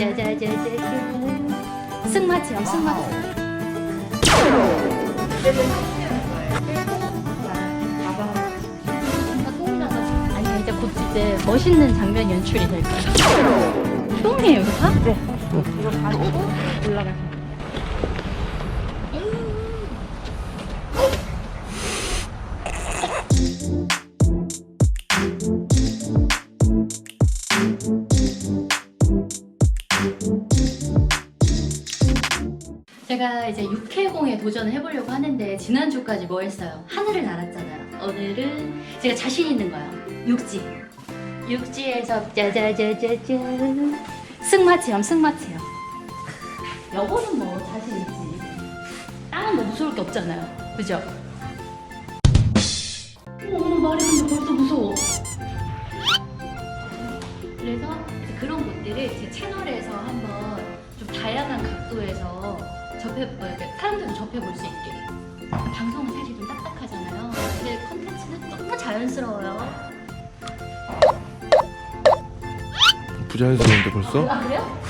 짜자자자잔 승마 체험 승마 체험 아, 똥이라서 아니 이제 곧 이제 멋있는 장면 연출이 될 거예요 똥이에요 이거 다? 네 이거 가지고 돼요. 제가 이제 육해공에 도전을 해보려고 하는데 지난주까지 뭐 했어요? 하늘을 날았잖아요. 오늘은 제가 자신 있는 거예요. 육지. 육지에서 짜자자자잔 승마 체험 승마 체험. 여보는 뭐 자신 있지. 땅은 뭐 무서울 게 없잖아요. 그죠? 어머 말이 근데 벌써 무서워. 그래서 그런 것들을 제 채널에서 한번 좀 다양한 각도에서 접해 뭐 이렇게 사람들도 접해볼 수 있게 방송은 사실 좀 딱딱하잖아요. 근데 컨텐츠는 너무 자연스러워요. 부자연스러운데 벌써? 아 그래요?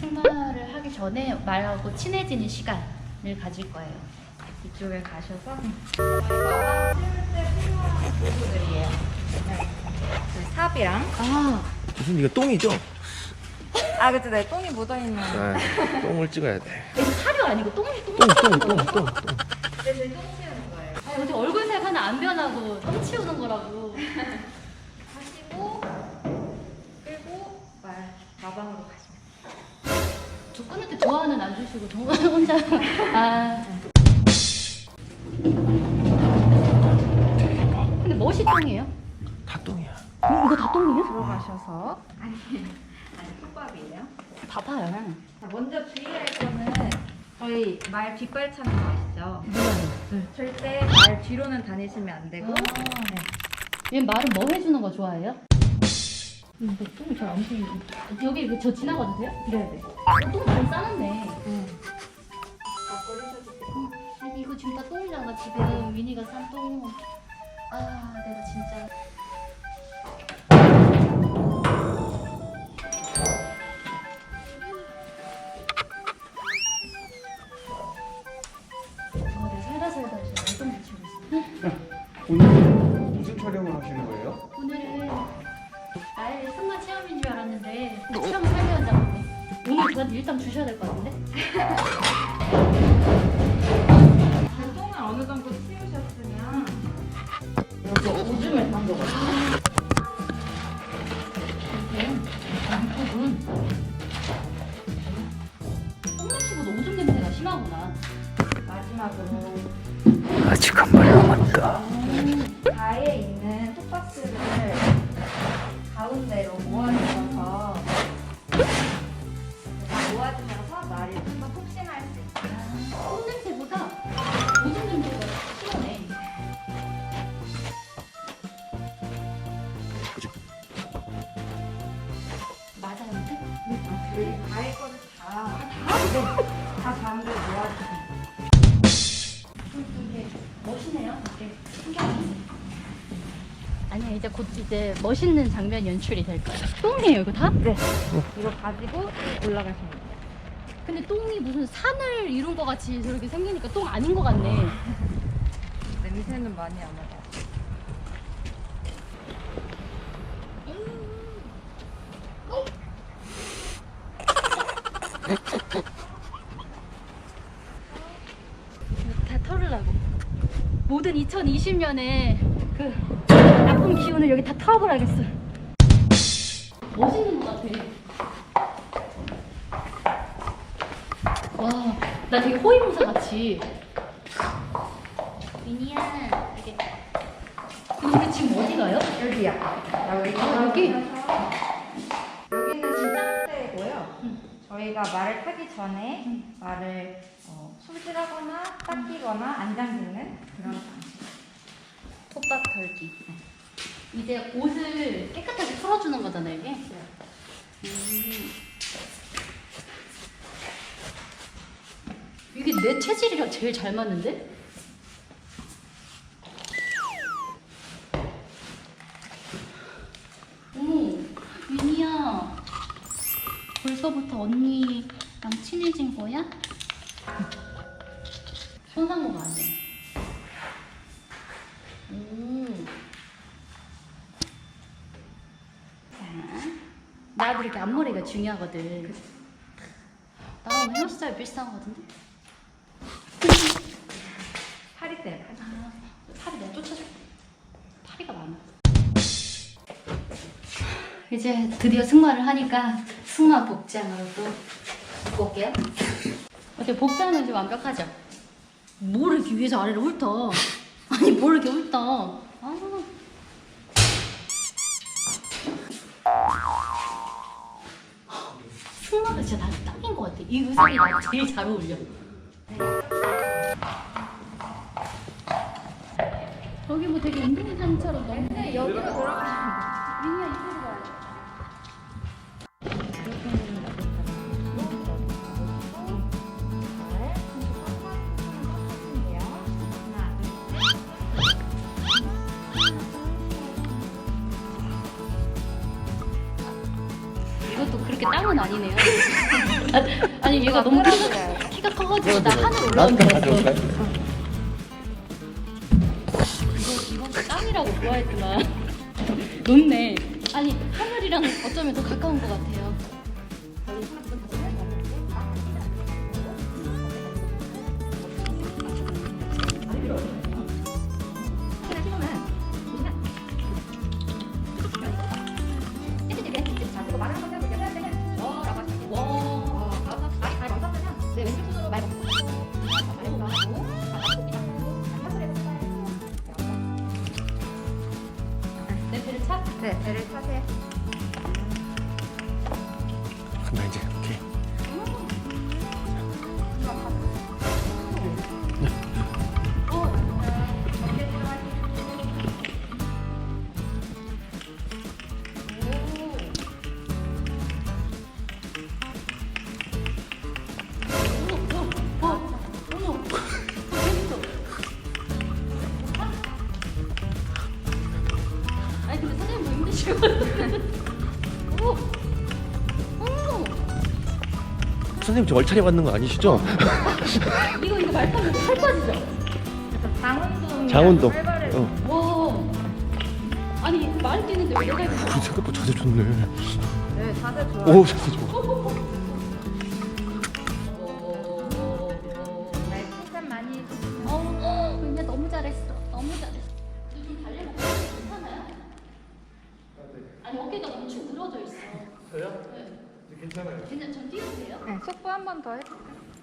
생활을 하기 전에 말하고 친해지는 시간을 가질 거예요. 이쪽에 가셔서 모두들이에요. 그 삽이랑 아 무슨 이거 똥이죠? 아 그치 네 똥이 묻어있는 아, 똥을 찍어야 돼. 이거 사료 아니고 똥이 똥. 똥, 똥, 똥, 똥, 똥. 네, 네, 똥 치우는 거예요 아니 어떻게 얼굴색 하나 안 변하고 똥 치우는 거라고. 하시고 끌고 말 가방으로 가시면 저 끊을 때 좋아하는 안 주시고 정말 혼자 아 근데 멋이 똥이에요? 다 똥이야. 어, 이거 다 똥이에요? 들어가셔서 아니 봐봐요. 자 먼저 주의할 거는 저희 말 뒷발 차는 거 아시죠? 몰라요 절대 말 뒤로는 다니시면 안 되고. 얘 말은 뭐 해주는 거 좋아해요? 근데 똥이 잘안 보이네. 여기 저 지나가도 돼요? 네네. 똥잘 싸놨네 밖으로 해주세요 아니 이거 지금 다 똥이잖아 지금 위니가 싼 똥 아 내가 진짜 촬영을 하시는 거예요? 오늘은 나의 승마 체험인 줄 알았는데 체험 살게 한다고 오늘 저한테 일당 주셔야 될 것 같은데? 그 똥을 어느 정도 치우셨으면 여기 오줌을 산 거거든요. 이게 방법은 똥냄새보다 오줌 냄새가 심하구나. 마지막으로 아직 한 마리 남았다. 아니야 이제 곧 이제 멋있는 장면 연출이 될 거예요. 똥이에요 이거 다? 네. 이거 가지고 올라가시면 돼요. 근데 똥이 무슨 산을 이룬 것 같이 저렇게 생기니까 똥 아닌 것 같네. 냄새는 많이 안 나요. 다 털으려고. 모든 2020년에 그 나쁜 기운을 여기 다 털어버려야겠어. 멋있는 것 같아. 와, 나 되게 호위무사 같이. 미니야, 이게. 근데 우리 지금 어디 가요? 여기요. 여기. 아, 여기? 여기는 진짜대고요. 응. 저희가 말을 타기 전에 말을 어, 수질하거나 닦이거나 안 잠기는 그런 방식. 톱밥 털기. 이제 옷을 깨끗하게 털어주는 거잖아요, 이게. 음. 이게 내 체질이랑 제일 잘 맞는데? 어머, 미니야. 벌써부터 언니랑 친해진 거야? 손상모가 안 돼. 음. 나도 이렇게 앞머리가 중요하거든. 나랑 헤어스타일 비슷한 거 같은데? 파리 때. 아, 팔이 내가 쫓아줘. 파리가 많아. 이제 드디어 승마를 하니까 승마 복장으로 또 입고 올게요. 어때 복장은 좀 완벽하죠? 뭘 이렇게 위에서 아래로 훑어? 아니 뭘 이렇게 훑어? 진짜 나한테 딱인 것 같아. 이 의상이 나한테 제일 잘 어울려. 여기 뭐 되게 운동장처럼 너무 네, 여기로 돌아가시면 민이야 이쪽으로 가야 돼. 이것도 그렇게 땅은 아니네요. 아니 얘가 너무 키가, 키가 커가지고 나 하늘 올라온 줄 알았어. 이거 이건 땅이라고 좋아했구나. 높네. 아니 하늘이랑 어쩌면 더 가까운 것 같아요. 간다 이제. 오케이. 아니 근데 사장님 뭐 힘드시거 선생님 저 얼차려 받는 거 아니시죠? 이거 이거 말 타면 살 빠지죠? 장운동. 장운동. 어. 와, 아니 말이 뛰는데 왜 내가 이거? 우리 생각보다 자세 좋네. 네, 자세 좋아. 오 자세 좋아. 괜찮아요. 괜찮, 좀 뛰어도 돼요? 네, 속보 한 번 더 해볼까요?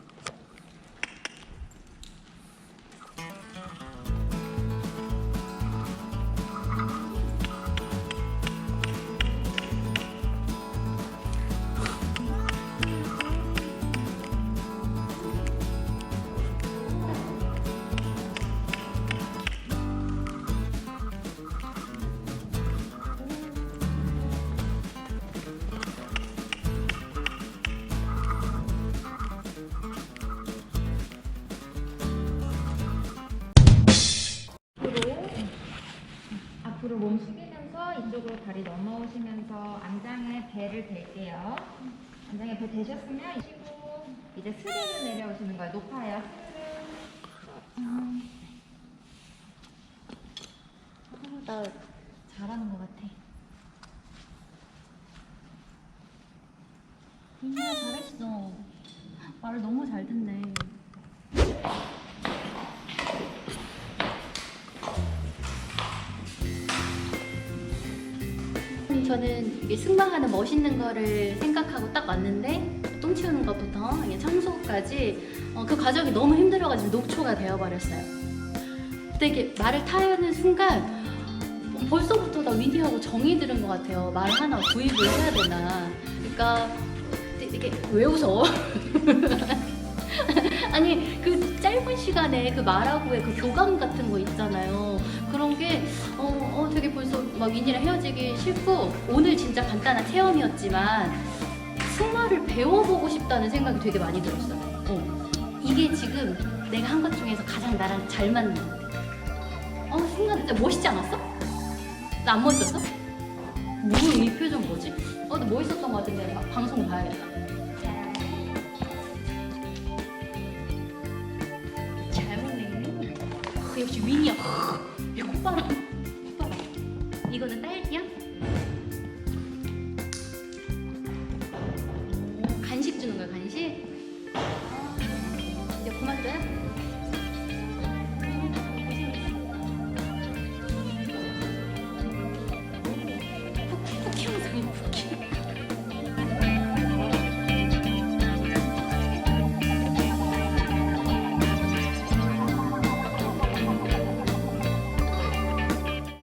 앞으로 몸 숙이면서 이쪽으로 다리 넘어오시면서 안장에 배를 댈게요. 안장에 배 대셨으면 쉬고 이제 스르르 내려오시는 거예요. 높아요. 스르르. 아, 나 잘하는 것 같아. 민야 잘했어. 말을 너무 잘 듣네. 저는 이 승마하는 멋있는 거를 생각하고 딱 왔는데 똥 치우는 것부터 청소까지 어, 그 과정이 너무 힘들어가지고 녹초가 되어버렸어요. 근데 이게 말을 타는 순간 어, 벌써부터 나 위디하고 정이 들은 것 같아요. 말 하나 구입을 해야 되나. 그러니까 이게 왜 웃어? 아니 그 짧은 시간에 그 말하고의 그 교감 같은 거 있잖아요. 그런 게 어, 어 막 윈이랑 헤어지기 싫고 오늘 진짜 간단한 체험이었지만 승마를 배워보고 싶다는 생각이 되게 많이 들었어요. 어. 이게 지금 내가 한 것 중에서 가장 나랑 잘 맞는 것 같아. 어 생각 진짜 멋있지 않았어? 나 안 멋졌어? 뭐이 표정 뭐지? 어, 근데 멋있었던 것 같은데 바- 방송 봐야겠다. 잘 먹네. 아, 역시 윙이야. 이 콧바람.